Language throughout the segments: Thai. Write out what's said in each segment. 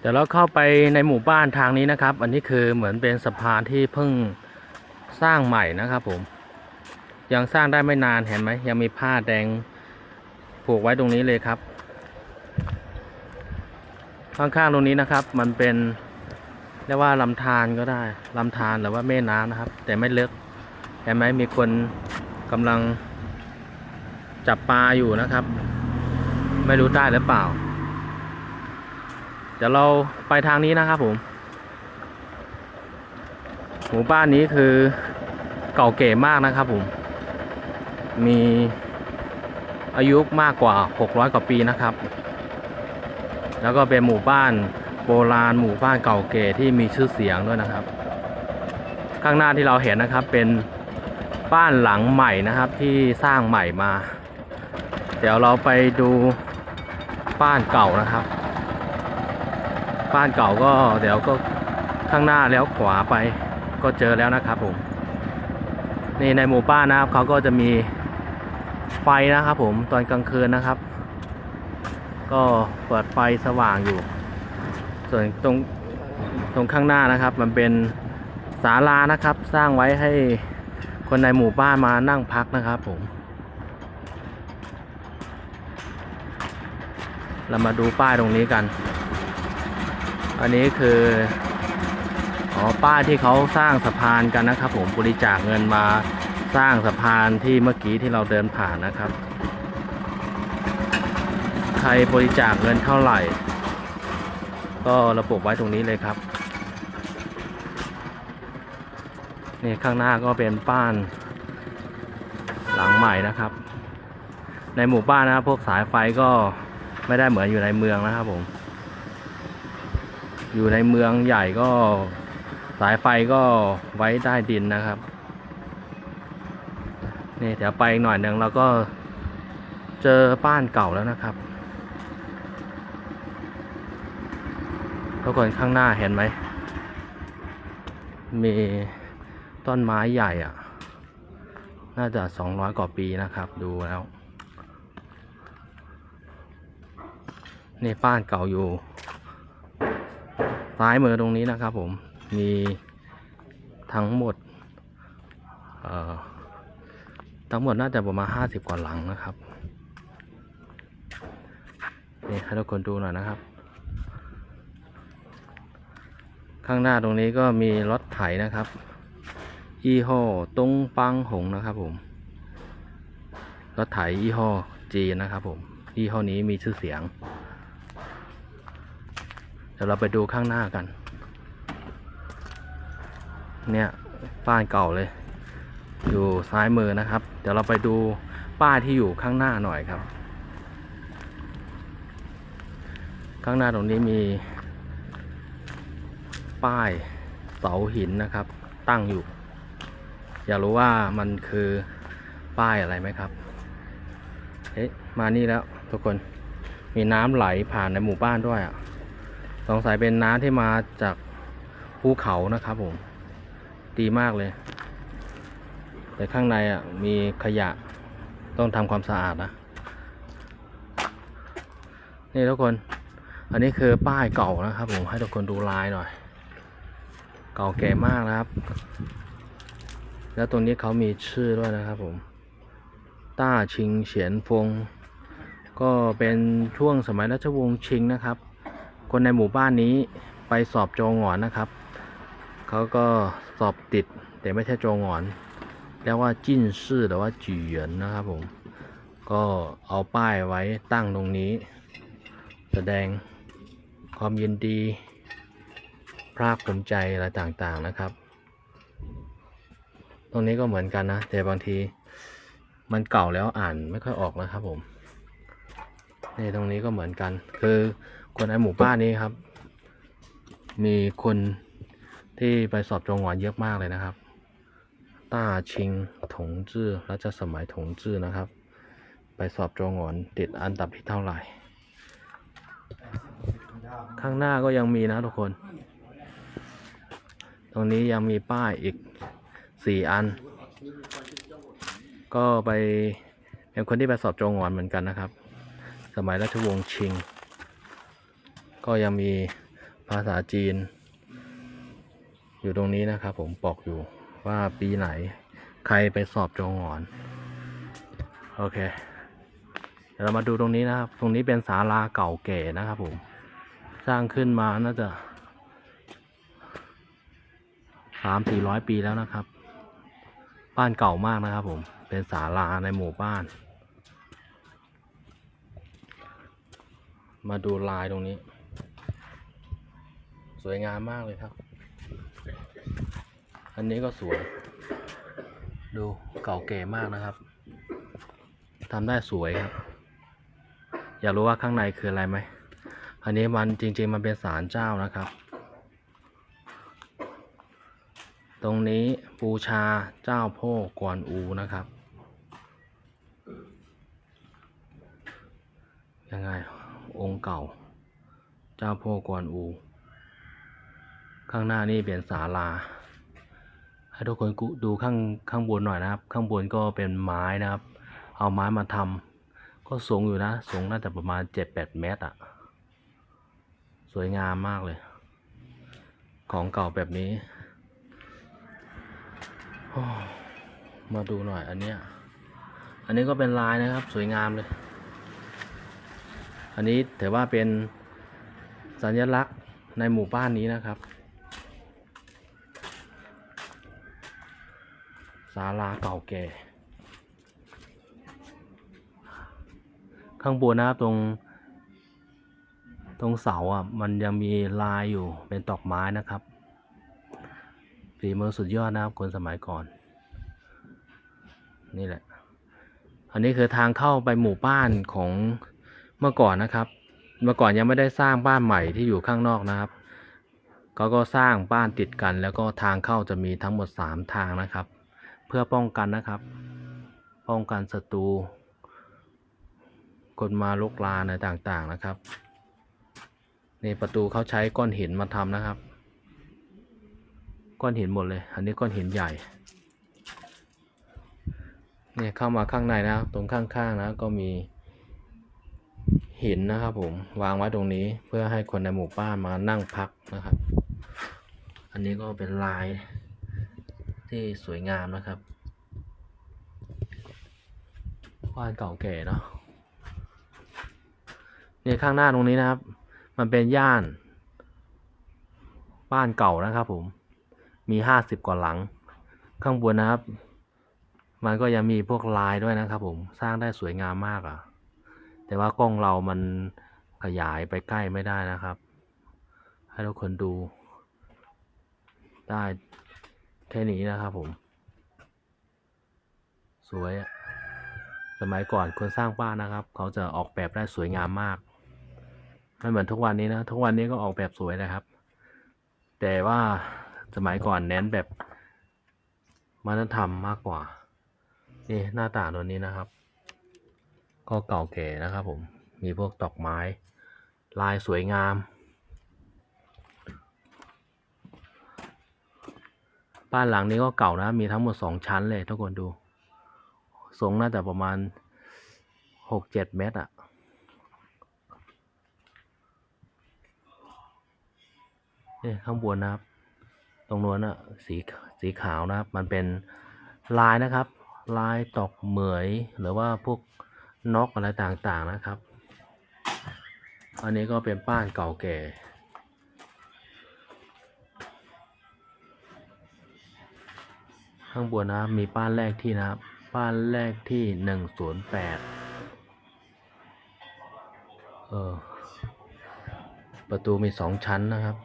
เดี๋ยวเราเข้าไปในหมู่บ้านทางนี้นะครับ อันนี้คือเหมือนเป็นสะพานที่เพิ่งสร้างใหม่นะครับผม ยังสร้างได้ไม่นานเห็นไหมยังมีผ้าแดงผูกไว้ตรงนี้เลยครับ ข้างๆตรงนี้นะครับ มันเป็นเรียกว่าลำธารก็ได้ลำธารหรือว่าแม่น้ำนะครับ แต่ไม่ลึกเห็นไหมมีคนกำลังจับปลาอยู่นะครับ ไม่รู้ได้หรือเปล่า เดี๋ยวเราไปทางนี้นะครับผม หมู่บ้านนี้คือเก่าเก๋มากนะครับผม มีอายุมากกว่า 600 กว่าปีนะครับ แล้วก็เป็นหมู่บ้านโบราณหมู่บ้านเก่าเก๋ที่มีชื่อเสียงด้วยนะครับ ข้างหน้าที่เราเห็นนะครับเป็นบ้านหลังใหม่นะครับที่สร้างใหม่มา เดี๋ยวเราไปดูบ้านเก่านะครับ บ้านเก่าก็เดี๋ยวก็ข้างหน้าแล้วขวาไปก็เจอแล้วนะครับผมนี่ในหมู่บ้านนะครับเขาก็จะมีไฟนะครับผมตอนกลางคืนนะครับ ก็เปิดไฟสว่างอยู่ ส่วนตรงตรงข้างหน้านะครับ มันเป็นศาลานะครับ สร้างไว้ให้คนในหมู่บ้านมานั่งพักนะครับผม เรามาดูป้ายตรงนี้กัน อันนี้คืออ๋อป้ายที่เขาสร้างสะพานกันนะครับ ผมบริจาคเงินมาสร้างสะพานที่เมื่อกี้ที่เราเดินผ่านนะครับ ใครบริจาคเงินเท่าไหร่ ก็ระบุไว้ตรงนี้เลยครับนี่ข้างหน้าก็เป็นบ้านหลังใหม่นะครับ ในหมู่บ้านนะครับพวกสายไฟก็ไม่ได้เหมือนอยู่ในเมืองนะครับผม อยู่ในเมืองใหญ่ก็สายไฟก็ไว้ใต้ดินนะครับ นี่เดี๋ยวไปอีกหน่อยหนึ่งเราก็เจอบ้านเก่าแล้วนะครับทุกคนข้างหน้าเห็นไหม มีต้นไม้ใหญ่อะน่าจะสองร้อยกว่าปีนะครับ ดูแล้ว นี่บ้านเก่าอยู่ ซ้ายมือตรงนี้นะครับผมมีทั้งหมดเอ่อทั้งหมดน่าจะประมาณห้าสิบกว่าหลังนะครับนี่ให้ทุกคนดูหน่อยนะครับ ข้างหน้าตรงนี้ก็มีรถไถนะครับยี่ห้อตงปังหงนะครับผมรถไถยี่ห้อจีนนะครับผมยี่ห้อนี้มีชื่อเสียง ดี๋ยวเราไปดูข้างหน้ากัน เนี่ยป้ายเก่าเลย อยู่ซ้ายมือนะครับ เดี๋ยวเราไปดูป้ายที่อยู่ข้างหน้าหน่อยครับ ข้างหน้าตรงนี้มี ป้ายเสาหินนะครับ ตั้งอยู่ อยากรู้ว่ามันคือป้ายอะไรไหมครับเอ๊ะมานี่แล้วทุกคนมีน้ำไหลผ่านในหมู่บ้านด้วยอะ สงสัยเป็นน้ำที่มาจากภูเขานะครับผม ดีมากเลย แต่ข้างในอะมีขยะต้องทำความสะอาดนะ นี่ทุกคน อันนี้คือป้ายเก่านะครับผม ให้ทุกคนดูลายหน่อย เก่าแก่มากนะครับ แล้วตรงนี้เขามีชื่อด้วยนะครับผม ต้าชิงเฉียนฟง ก็เป็นช่วงสมัยรัชวงศ์ชิงนะครับ คนในหมู่บ้านนี้ไปสอบโจงหงอนนะครับ เขาก็สอบติดแต่ไม่ใช่โจงหงอนเรียกว่าจิ้นซื่อหรือว่าจีเหยินนะครับผม ก็เอาป้ายไว้ตั้งตรงนี้ แสดงความยินดีภาคภูมิใจอะไรต่างๆนะครับ ตรงนี้ก็เหมือนกันนะ แต่บางทีมันเก่าแล้วอ่านไม่ค่อยออกนะครับผม นี่ตรงนี้ก็เหมือนกัน คือคนในหมู่บ้านนี้ครับ มีคนที่ไปสอบจงหวานเยอะมากเลยนะครับต้าชิงถงจื้อรัชสมัยถงจื้อนะครับ ไปสอบจงหวนติดอันดับที่เท่าไหร่ ข้างหน้าก็ยังมีนะทุกคน ตรงนี้ยังมีป้ายอีกสี่อัน ก็ไปเป็นคนที่ไปสอบจงหวอนเหมือนกันนะครับ สมัยราชวงศ์ชิง ก็ยังมีภาษาจีน อยู่ตรงนี้นะครับผมบอกอยู่ว่าปีไหนใครไปสอบจองหอน โอเคเดี๋ยวเรามาดูตรงนี้นะครับ ตรงนี้เป็นศาลาเก่าแก่นะครับผม สร้างขึ้นมาน่าจะสามสี่ร้อยปีแล้วนะครับ บ้านเก่ามากนะครับผม เป็นศาลาในหมู่บ้าน มาดูลายตรงนี้ สวยงามมากเลยครับ อันนี้ก็สวย ดูเก่าแก่มากนะครับทำได้สวยครับ อยากรู้ว่าข้างในคืออะไรไหม อันนี้มันจริง ๆ มันเป็นศาลเจ้านะครับ ตรงนี้บูชาเจ้าพ่อกวนอูนะครับ ยังไง องค์เก่า เจ้าพ่อกวนอู ข้างหน้านี่เป็นศาลา ให้ทุกคนดูข้างข้างบนหน่อยนะครับ ข้างบนก็เป็นไม้นะครับ เอาไม้มาทำก็สูงอยู่นะ สูงน่าจะประมาณเจ็ดแปดเมตรอะสวยงามมากเลย ของเก่าแบบนี้มาดูหน่อยอันเนี้ย อันนี้ก็เป็นลายนะครับ สวยงามเลย อันนี้ถือว่าเป็นสัญลักษณ์ในหมู่บ้านนี้นะครับศาลาเก่าแก่ ข้างบนนะครับตรง ตรงเสาอะมันยังมีลายอยู่เป็นตอกไม้นะครับฝีมือสุดยอดนะครับคนสมัยก่อน นี่แหละ อันนี้คือทางเข้าไปหมู่บ้านของ เมื่อก่อนนะครับ เมื่อก่อนยังไม่ได้สร้างบ้านใหม่ที่อยู่ข้างนอกนะครับเขาก็สร้างบ้านติดกันแล้วก็ทางเข้าจะมีทั้งหมดสามทางนะครับ เพื่อป้องกันนะครับ ป้องกันศัตรูคนมาลุกลานอะไรต่างๆนะครับในประตูเขาใช้ก้อนหินมาทำนะครับ ก้อนหินหมดเลย อันนี้ก้อนหินใหญ่เนี่ยเข้ามาข้างในนะครับตรงข้างๆนะก็มี หินนะครับผมวางไว้ตรงนี้เพื่อให้คนในหมู่บ้านมานั่งพักนะครับ อันนี้ก็เป็นลายที่สวยงามนะครับบ้านเก่าแก่เนาะเนี่ยข้างหน้าตรงนี้นะครับ มันเป็นย่าน บ้านเก่านะครับผมมีห้าสิบกว่าหลัง ข้างบนนะครับ มันก็ยังมีพวกลายด้วยนะครับผมสร้างได้สวยงามมากอะ่ะ แต่ว่ากล้องเรามันขยายไปใกล้ไม่ได้นะครับ ให้ทุกคนดูได้แค่นี้นะครับผม สวยสมัยก่อนคนสร้างบ้านนะครับ เขาจะออกแบบได้สวยงามมากไม่เหมือนทุกวันนี้นะ ทุกวันนี้ก็ออกแบบสวยนะครับ แต่ว่าสมัยก่อนเน้นแบบวัฒนธรรมมากกว่า นี่หน้าต่างตัวนี้นะครับ ก็เก่าแก่นะครับผม มีพวกดอกไม้ ลายสวยงาม บ้านหลังนี้ก็เก่านะ มีทั้งหมดสองชั้นเลยทุกคนดู สูงน่าจะประมาณหกเจ็ดเมตรอะนี่ข้างบนนะครับ ตรงนู้นอะสีสีขาวนะครับ มันเป็นลายนะครับ ลายตอกเหมยหรือว่าพวก นกอะไรต่างๆนะครับ อันนี้ก็เป็นบ้านเก่าแก่ ข้างบนนะครับมีบ้านแรกที่นะครับบ้านแรกที่หนึ่งศูนย์แปดเออประตูมีสองชั้นนะครับ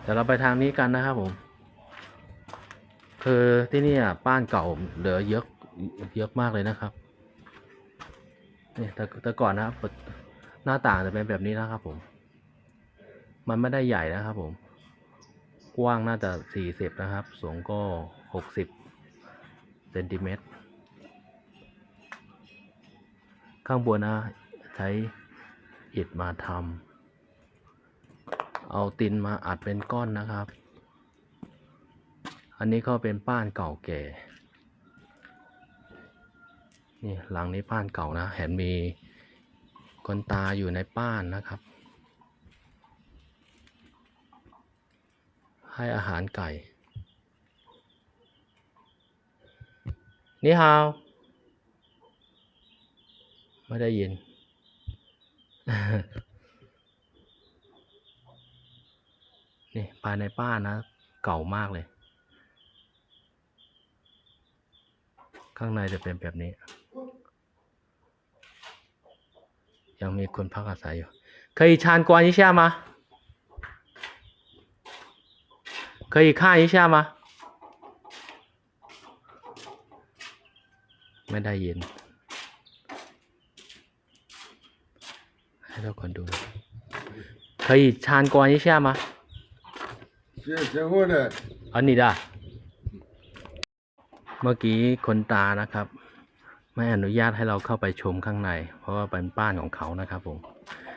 เดี๋ยวเราไปทางนี้กันนะครับผม คือที่นี่อะบ้านเก่าเหลือเยอะ เยอะมากเลยนะครับเนี่แต่แต่ก่อนนะครับหน้าต่างจะเป็นแบบนี้นะครับ ผม มันไม่ได้ใหญ่นะครับ ผม กว้างน่าจะสี่สิบนะครับ สูงก็หกสิบเซนติเมตร ข้างบนนะ ใช้อิฐมาทำเอาตินมาอัดเป็นก้อนนะครับ อันนี้ก็เป็นป้านเก่าแก่ นี่หลังนี้ป้านเก่านะเห็นมีคนตาอยู่ในป้านนะครับ ให้อาหารไก่ นี่ฮาว ไม่ได้ยิน นี่ภายในป้านนะ เก่ามากเลย ข้างในจะเป็นแบบนี้ ยังมีคนพักอาศัยอยู่可以参观一下吗可以看一下吗ไม่ได้ยิน ให้ทุกคนดู可以参观一下吗结结婚的， อันนี้ได้ เมื่อกี้คนตานะครับ ไม่อนุญาตให้เราเข้าไปชมข้างใน เพราะว่าเป็นบ้านของเขานะครับผม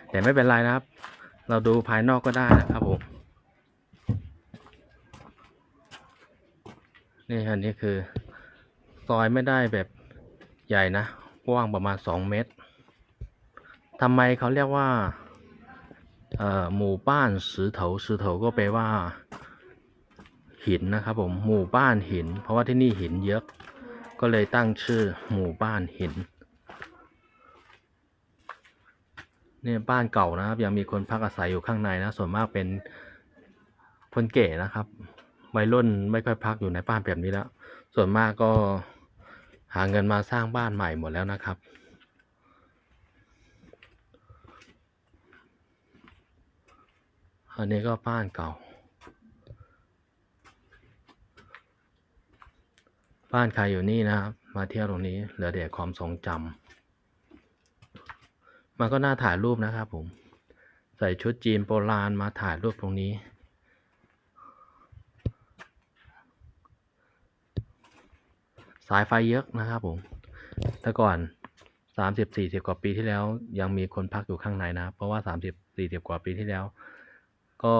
แต่ไม่เป็นไรนะครับ เราดูภายนอกก็ได้นะครับผมนี่อันนี้คือ ซอยไม่ได้แบบใหญ่นะกว้างประมาณสองเมตรทำไมเขาเรียกว่าหมู่บ้านสือเถาสือเถาก็แปลว่า หินนะครับผมหมู่บ้านหิน เพราะว่าที่นี่หินเยอะ ก็เลยตั้งชื่อหมู่บ้านหินเนี่ยบ้านเก่านะครับ ยังมีคนพักอาศัยอยู่ข้างในนะ ส่วนมากเป็นคนเก๋นะครับวัยรุ่นไม่ค่อยพักอยู่ในบ้านแบบนี้แล้ว ส่วนมากก็หาเงินมาสร้างบ้านใหม่หมดแล้วนะครับ อันนี้ก็บ้านเก่า บ้านใครอยู่นี่นะครับ มาเที่ยวตรงนี้เหลือแต่ความทรงจำมันก็น่าถ่ายรูปนะครับผม ใส่ชุดจีนโบราณมาถ่ายรูปตรงนี้ สายไฟเยอะนะครับผม แต่ก่อนสามสิบสี่สิบกว่าปีที่แล้ว ยังมีคนพักอยู่ข้างในนะ เพราะว่าสามสิบสี่สิบกว่าปีที่แล้ว ก็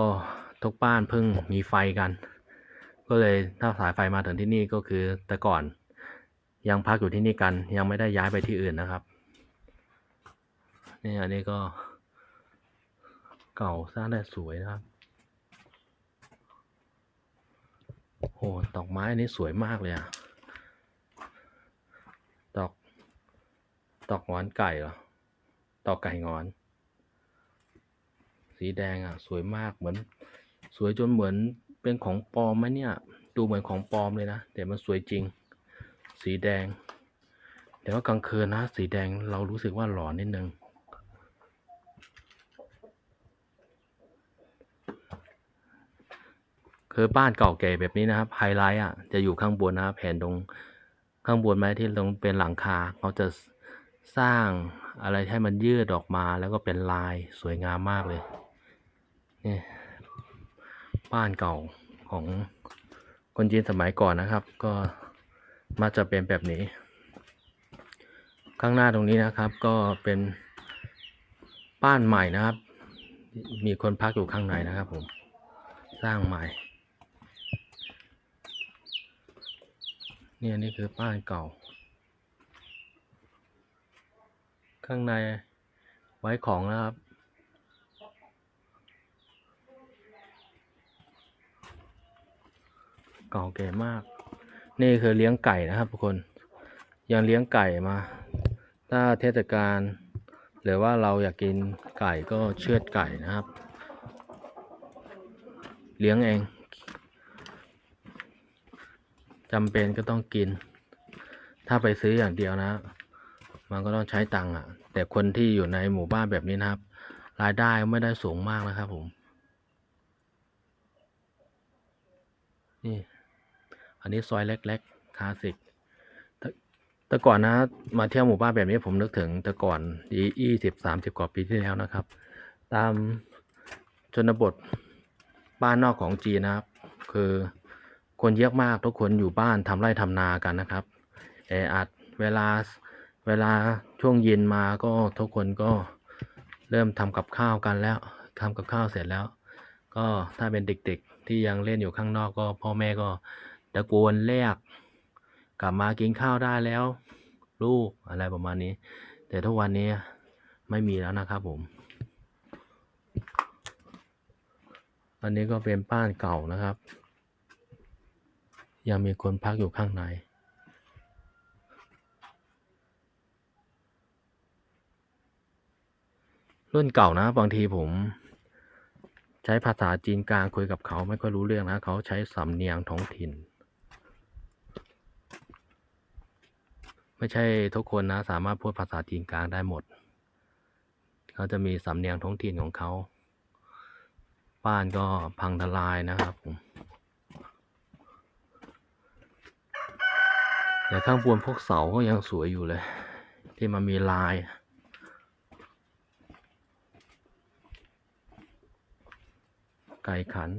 ทุกบ้านเพิ่งมีไฟกัน ก็เลยถ้าสายไฟมาถึงที่นี่ก็คือแต่ก่อนยังพักอยู่ที่นี่กัน ยังไม่ได้ย้ายไปที่อื่นนะครับนี่อันนี้ก็เก่าสร้างได้สวยนะครับโอ้ดอกไม้อันนี้สวยมากเลยอะดอกดอกงอนไก่เหรอดอกไก่งอน สีแดงอะสวยมากเหมือน สวยจนเหมือน เป็นของปลอมไหมเนี่ย ดูเหมือนของปลอมเลยนะ แต่มันสวยจริง สีแดง แต่ว่ากลางคืนนะ สีแดงเรารู้สึกว่าหลอนนิดนึง คือบ้านเก่าแก่แบบนี้นะครับ ไฮไลท์อะ จะอยู่ข้างบนนะครับแผ่นตรงข้างบนไหมที่ตรงเป็นหลังคาเขาจะสร้างอะไรให้มันยืดออกมาแล้วก็เป็นลายสวยงามมากเลยนี่ บ้านเก่าของคนจีนสมัยก่อนนะครับ ก็มาจะเป็นแบบนี้ ข้างหน้าตรงนี้นะครับ ก็เป็นบ้านใหม่นะครับ มีคนพักอยู่ข้างในนะครับผมสร้างใหม่เนี่ยนี่คือบ้านเก่า ข้างในไว้ของนะครับ เก่าแก่มาก นี่คือเลี้ยงไก่นะครับทุกคน ยังเลี้ยงไก่มา ถ้าเทศกาลหรือว่าเราอยากกินไก่ก็เชือดไก่นะครับ เลี้ยงเองจำเป็นก็ต้องกิน ถ้าไปซื้ออย่างเดียวนะ มันก็ต้องใช้ตังค์อะ แต่คนที่อยู่ในหมู่บ้านแบบนี้นะครับ รายได้ไม่ได้สูงมากนะครับผมนี่ อันนี้ซอยเล็กๆคลาสสิกแต่ก่อนนะ มาเที่ยวหมู่บ้านแบบนี้ผมนึกถึงแต่ก่อนยี่สิบสามสิบกว่าปีที่แล้วนะครับ ตามชนบทบ้านนอกของจีนนะครับ คือคนเยอะมากทุกคนอยู่บ้านทำไร่ทำนากันนะครับแออัดเวลาเวลาช่วงเย็นมาก็ทุกคนก็เริ่มทำกับข้าวกันแล้วทำกับข้าวเสร็จแล้ว ก็ถ้าเป็นเด็กๆที่ยังเล่นอยู่ข้างนอกก็พ่อแม่ก็ ตะโกนเรียกกลับมากินข้าวได้แล้ว ลูกอะไรประมาณนี้ แต่ทุกวันนี้ไม่มีแล้วนะครับผม อันนี้ก็เป็นบ้านเก่านะครับ ยังมีคนพักอยู่ข้างในรุ่นเก่านะบางทีผมใช้ภาษาจีนกลางคุยกับเขาไม่ค่อยรู้เรื่องนะ เขาใช้สำเนียงท้องถิ่น ไม่ใช่ทุกคนนะ สามารถพูดภาษาจีนกลางได้หมด เขาจะมีสำเนียงท้องถิ่นของเขา บ้านก็พังทลายนะครับผมแต่ข้างบนพวกเสาก็ยังสวยอยู่เลย ที่มันมีลาย ไก่ขัน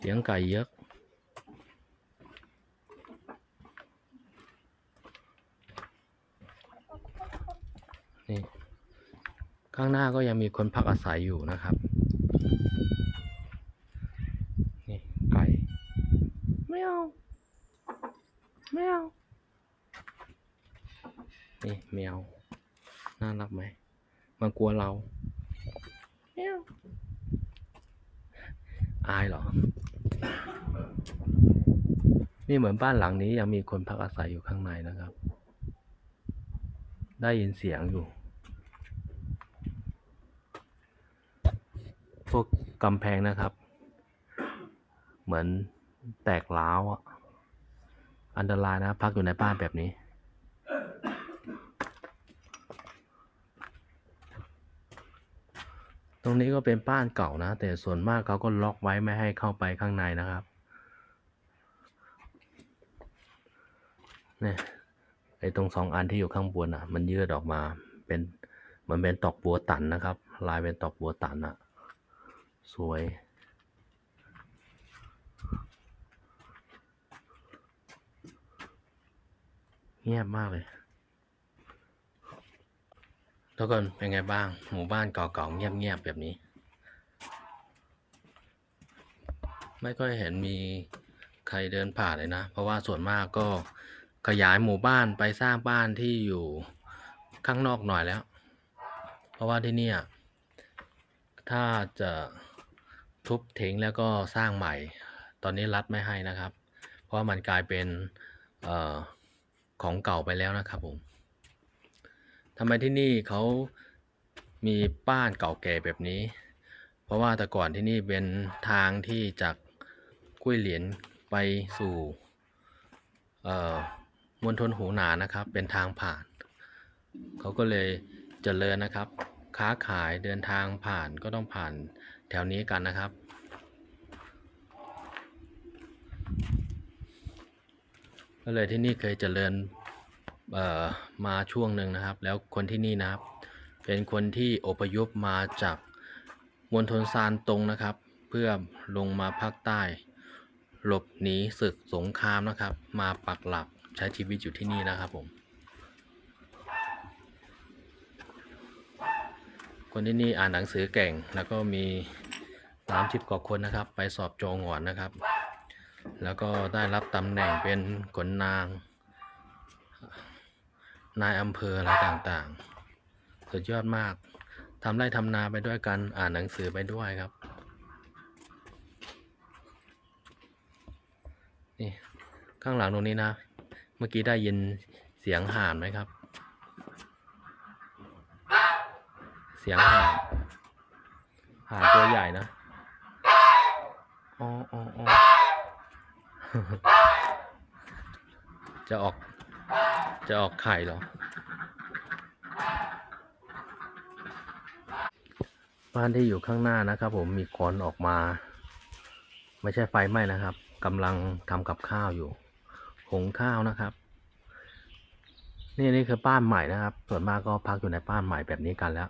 เลี้ยงไก่เยอะ นี่ ข้างหน้าก็ยังมีคนพักอาศัยอยู่นะครับ นี่ไก่ไม่เอาไม่เอานี่แมวน่ารักไหมมันกลัวเราแมวอายเหรอ นี่เหมือนบ้านหลังนี้ยังมีคนพักอาศัยอยู่ข้างในนะครับ ได้ยินเสียงอยู่ พวกกำแพงนะครับ เหมือนแตกร้าวอะอันตรายนะ พักอยู่ในบ้านแบบนี้ตรงนี้ก็เป็นบ้านเก่านะ แต่ส่วนมากเขาก็ล็อกไว้ไม่ให้เข้าไปข้างในนะครับ เนี่ย อ้ตรงสองอันที่อยู่ข้างบนอะ มันยืดออกมา เป็นมันเป็นตอกบัวตันนะครับ ลายเป็นตอกบัวตันอะ สวย เงียบมากเลยแล้วก็เป็นไงบ้าง หมู่บ้านเก่าๆเงียบๆแบบนี้ ไม่ค่อยเห็นมีใครเดินผ่านเลยนะ เพราะว่าส่วนมากก็ ขยายหมู่บ้านไปสร้างบ้านที่อยู่ข้างนอกหน่อยแล้ว เพราะว่าที่นี่ถ้าจะทุบทิ้งแล้วก็สร้างใหม่ ตอนนี้รัฐไม่ให้นะครับ เพราะว่ามันกลายเป็นออของเก่าไปแล้วนะครับผมทำไมที่นี่เขามีบ้านเก่าแก่แบบนี้ เพราะว่าแต่ก่อนที่นี่เป็นทางที่จากกุ้ยเหรียญไปสู่เอ่อ มณฑลหูหนานะครับ เป็นทางผ่าน เขาก็เลยเจริญนะครับ ค้าขายเดินทางผ่านก็ต้องผ่านแถวนี้กันนะครับ ก็เลยที่นี่เคยเจริญมาช่วงหนึ่งนะครับ แล้วคนที่นี่นะครับ เป็นคนที่อพยพมาจากมณฑลซานตรงนะครับ เพื่อลงมาภาคใต้ หลบหนีศึกสงครามนะครับ มาปักหลัก ใช้ชีวิตอยู่ที่นี่นะครับผม คนที่นี่อ่านหนังสือเก่งแล้วก็มีสามสิบกว่าคนนะครับ ไปสอบโจงหอนนะครับ แล้วก็ได้รับตำแหน่งเป็นขนนาง นายอำเภออะไรต่างๆ สุดยอดมากทำไร่ทำนาไปด้วยกันอ่านหนังสือไปด้วยครับนี่ข้างหลังตรงนี้นะ มื่อกี้ได้ยินเสียงห่านไหมครับ เสียงห่านห่านตัวใหญ่นะอ๋ออ๋อจะออก จะออกไข่เหรอ บ้านที่อยู่ข้างหน้านะครับผมมีควันออกมา ไม่ใช่ไฟไหม้นะครับกำลังทำกับข้าวอยู่ หุงข้าวนะครับ นี่นี่คือบ้านใหม่นะครับ ส่วนมากก็พักอยู่ในบ้านใหม่แบบนี้กันแล้ว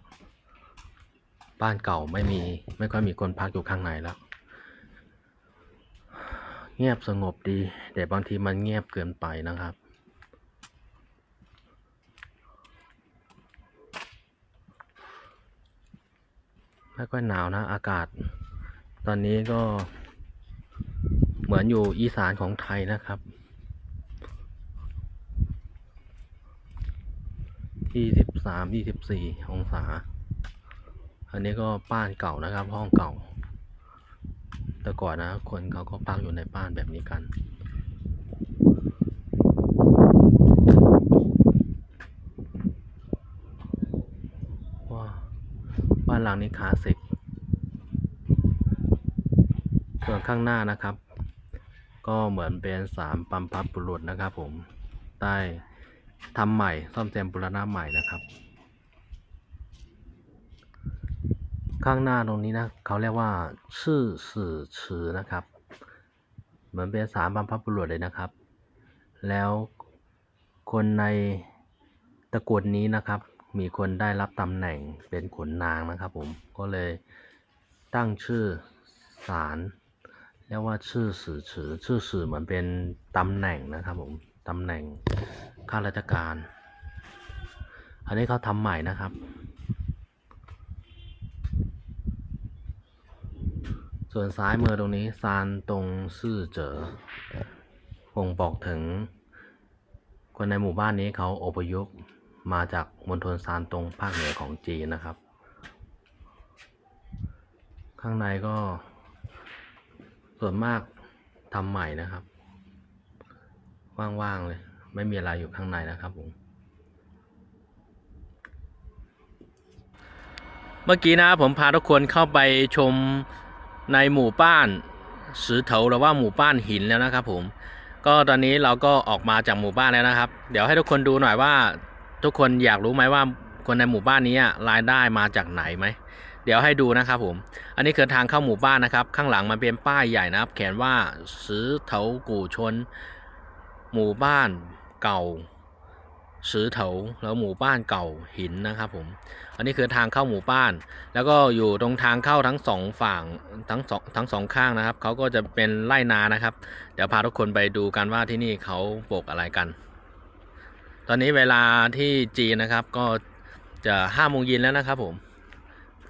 บ้านเก่าไม่มีไม่ค่อยมีคนพักอยู่ข้างในแล้วเงียบสงบดี แต่บางทีมันเงียบเกินไปนะครับ ไม่ค่อยหนาวนะ อากาศ ตอนนี้ก็เหมือนอยู่อีสานของไทยนะครับ ยี่สิบสามยี่สิบสี่องศา อันนี้ก็บ้านเก่านะครับ ห้องเก่า แต่ก่อนนะ คนเขาก็พักอยู่ในบ้านแบบนี้กันว้าบ้านหลังนี้คลาสสิกส่วนข้างหน้านะครับ ก็เหมือนเป็นสามปัมพับบุรุษนะครับผม ใต้ ทำใหม่ ซ่อมแซมบูรณะใหม่นะครับ ข้างหน้าตรงนี้นะเขาเรียกว่า ชื่อสื่อชื่อนะครับ เหมือนเป็นสามบรรพบุรุษเลยนะครับ แล้วคนในตระกูลนี้นะครับ มีคนได้รับตำแหน่งเป็นขุนนางนะครับ ผมก็เลยตั้งชื่อศาลเรียกว่าชื่อสื่อชือชื่อสื่อเหมือนเป็นตำแหน่งนะครับผมตำแหน่ง ข้าราชการ อันนี้เขาทำใหม่นะครับ ส่วนซ้ายมือตรงนี้ซานตรงซื่อเจอบ่งบอกถึง คนในหมู่บ้านนี้เขาอพยพมาจากมณฑลซานตรงภาคเหนือของจีนนะครับ ข้างในก็ ส่วนมากทำใหม่นะครับ ว่างๆเลย ไม่มีอะไรอยู่ข้างในนะครับผมเมื่อกี้นะผมพาทุกคนเข้าไปชมในหมู่บ้านสือเถาหรือว่าหมู่บ้านหินแล้วนะครับผมก็ตอนนี้เราก็ออกมาจากหมู่บ้านแล้วนะครับ เดี๋ยวให้ทุกคนดูหน่อยว่า ทุกคนอยากรู้ไหมว่าคนในหมู่บ้านนี้รายได้มาจากไหนไหมเดี๋ยวให้ดูนะครับผม อันนี้คือทางเข้าหมู่บ้านนะครับ ข้างหลังมันเป็นป้ายใหญ่นะครับ เขียนว่าสือเถากู่ชน หมู่บ้าน เก่าสือเถาแล้วหมู่บ้านเก่าหินนะครับผม อันนี้คือทางเข้าหมู่บ้าน แล้วก็อยู่ตรงทางเข้าทั้งสองฝั่งทั้งสองทั้งสองข้างนะครับเขาก็จะเป็นไร่นานะครับ เดี๋ยวพาทุกคนไปดูกันว่าที่นี่เขาปลูกอะไรกัน ตอนนี้เวลาที่จีนนะครับก็จะห้าโมงเย็นแล้วนะครับผม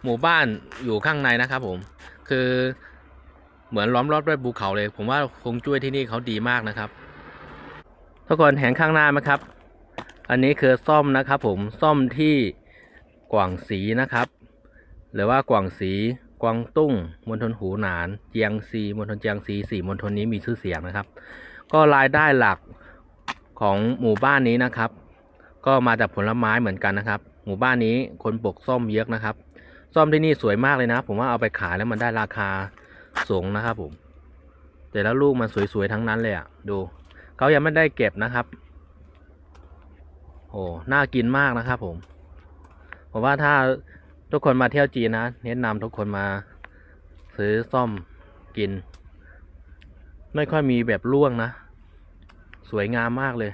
หมู่บ้านอยู่ข้างในนะครับผม คือเหมือนล้อมรอบด้วยภูเขาเลย ผมว่าคงจุ้ยที่นี่เขาดีมากนะครับ ทุกคนเห็นข้างหน้าไหมครับ อันนี้คือซ่อมนะครับ ผมซ่อมที่กวางสีนะครับ หรือว่ากวางสีกวางตุ้งมณฑลหูหนาน เจียงซีมณฑลเจียงซีสี่มณฑลนี้มีชื่อเสียงนะครับ ก็รายได้หลักของหมู่บ้านนี้นะครับ ก็มาจากผลไม้เหมือนกันนะครับ หมู่บ้านนี้คนปลูกส้มเยอะนะครับส้มที่นี่สวยมากเลยนะ ผมว่าเอาไปขายแล้วมันได้ราคาสูงนะครับผม แต่แล้วลูกมันสวยๆทั้งนั้นเลยอะ่ะดู เขายังไม่ได้เก็บนะครับ โอ้น่ากินมากนะครับ ผม ผมว่าถ้าทุกคนมาเที่ยวจีนนะแนะนำทุกคนมาซื้อส้มกิน ไม่ค่อยมีแบบร่วงนะ สวยงามมากเลย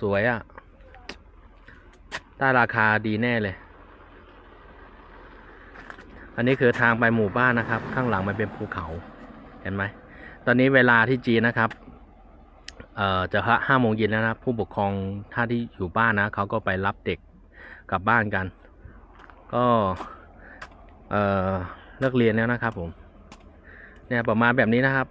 สวยอะ่ะได้ราคาดีแน่เลย อันนี้คือทางไปหมู่บ้านนะครับ ข้างหลังมันเป็นภูเขา เห็นไหม ตอนนี้เวลาที่จีนนะครับ เอ่อ จะห้าโมงเย็นแล้วนะ ผู้ปกครองท่าที่อยู่บ้านนะเขาก็ไปรับเด็กกลับบ้านกัน ก็ เอ่อ เลิกเรียนแล้วนะครับผม เนี่ยประมาณแบบนี้นะครับ